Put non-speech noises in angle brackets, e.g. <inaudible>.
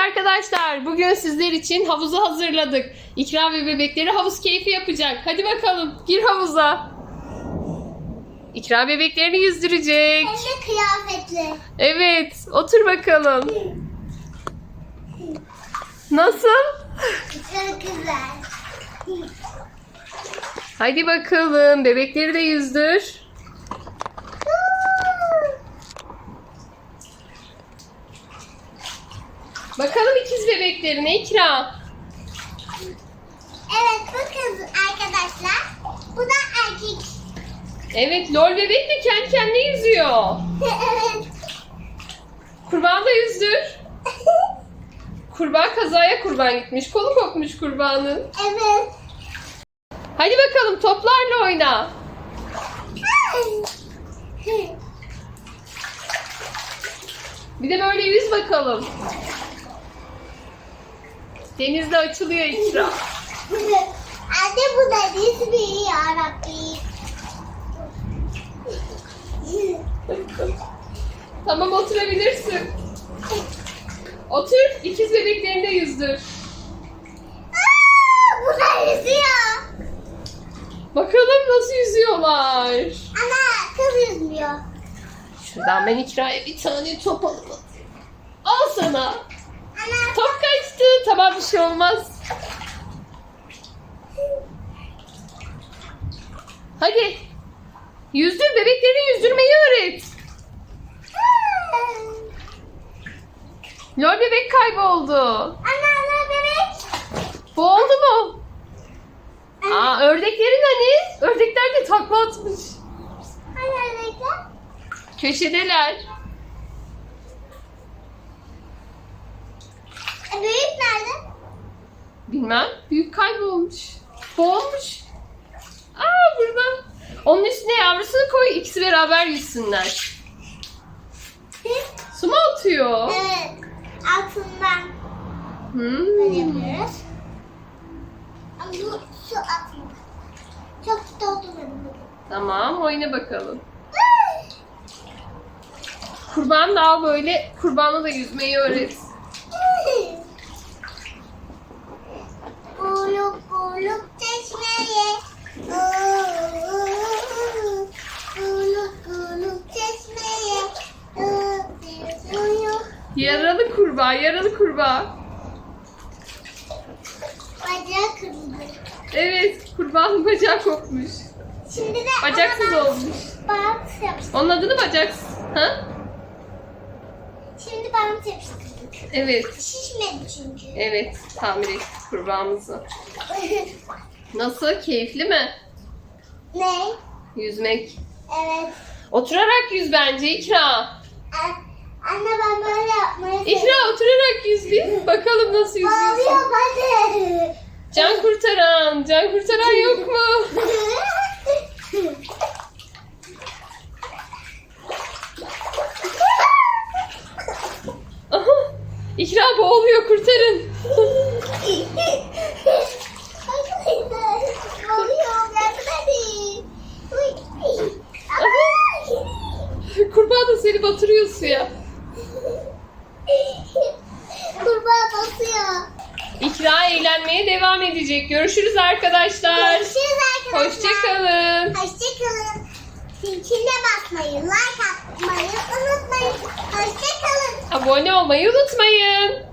arkadaşlar. Bugün sizler için havuzu hazırladık. İkra ve bebekleri havuz keyfi yapacak. Hadi bakalım gir havuza. İkra bebeklerini yüzdürecek. Hem de kıyafetli. Evet otur bakalım. Nasıl? Çok güzel. Hadi bakalım bebekleri de yüzdür. Bakalım ikiz bebeklerine İkra. Evet bakın arkadaşlar. Bu da erkek. Evet lol bebek de kendi kendine yüzüyor. <laughs> evet. Kurban da yüzdür. Kurban kazaya kurban gitmiş. Kolu kopmuş kurbanın. Evet. Hadi bakalım toplarla oyna. Bir de böyle yüz bakalım. Denizde açılıyor ikra. Anne bu da ismi yarabbim. Tamam oturabilirsin. Otur. ikiz bebeklerini de yüzdür. Aa, bu da yüzüyor. Bakalım nasıl yüzüyorlar. Ana kız yüzmüyor. Şuradan ben ikraya bir tane top alayım. Al sana. Ana Top kaçtı. Tamam bir şey olmaz. Hadi. Yüzdür. Bebeklerini yüzdürmeyi öğret. Lol bebek kayboldu. Ana ana bebek. Bu oldu mu? Aa ördeklerin hani? Ördekler de takla atmış. Ana bebek. Köşedeler. Bilmem. Büyük kaybolmuş. Boğulmuş. Aa burada. Onun üstüne yavrusunu koy. ikisi beraber yüzsünler. Su mu atıyor? Evet. Altından Hmm. böyle yapıyoruz. Ama bu su atmak. Çok doldurmadım bugün. Tamam oyna bakalım. Kurban da al böyle. Kurbanla da yüzmeyi öğret. Buluk buluk çeşmeye. Buluk buluk çeşmeye. Yaralı kurbağa, yaralı kurbağa. bacağı kırıldı. Evet, kurbağanın bacağı kopmuş. Şimdi de Bacaksız olmuş. Bant yapıştırdık. Onun adını bacaksız. Ha? Şimdi bant yapıştırdık. Evet, Şişmedi çünkü. evet. Tamir ettik kurbağamızı. <laughs> Nasıl? Keyifli mi? ne? Yüzmek. Evet. Oturarak yüz bence İkra. Anne ben böyle yapmayı İkra oturarak yüz bir. Bakalım nasıl yüzüyorsun. Ağlıyor hadi. Can kurtaran. Can kurtaran yok mu? Aha. İkra boğuluyor kurtarın. <laughs> Kurbağa da seni batırıyor suya. Kurbağa basıyor. İkra eğlenmeye devam edecek. Görüşürüz arkadaşlar. Görüşürüz arkadaşlar. Hoşçakalın. Hoşçakalın. Zincirle basmayı, like atmayı unutmayın. Hoşçakalın. Abone olmayı unutmayın.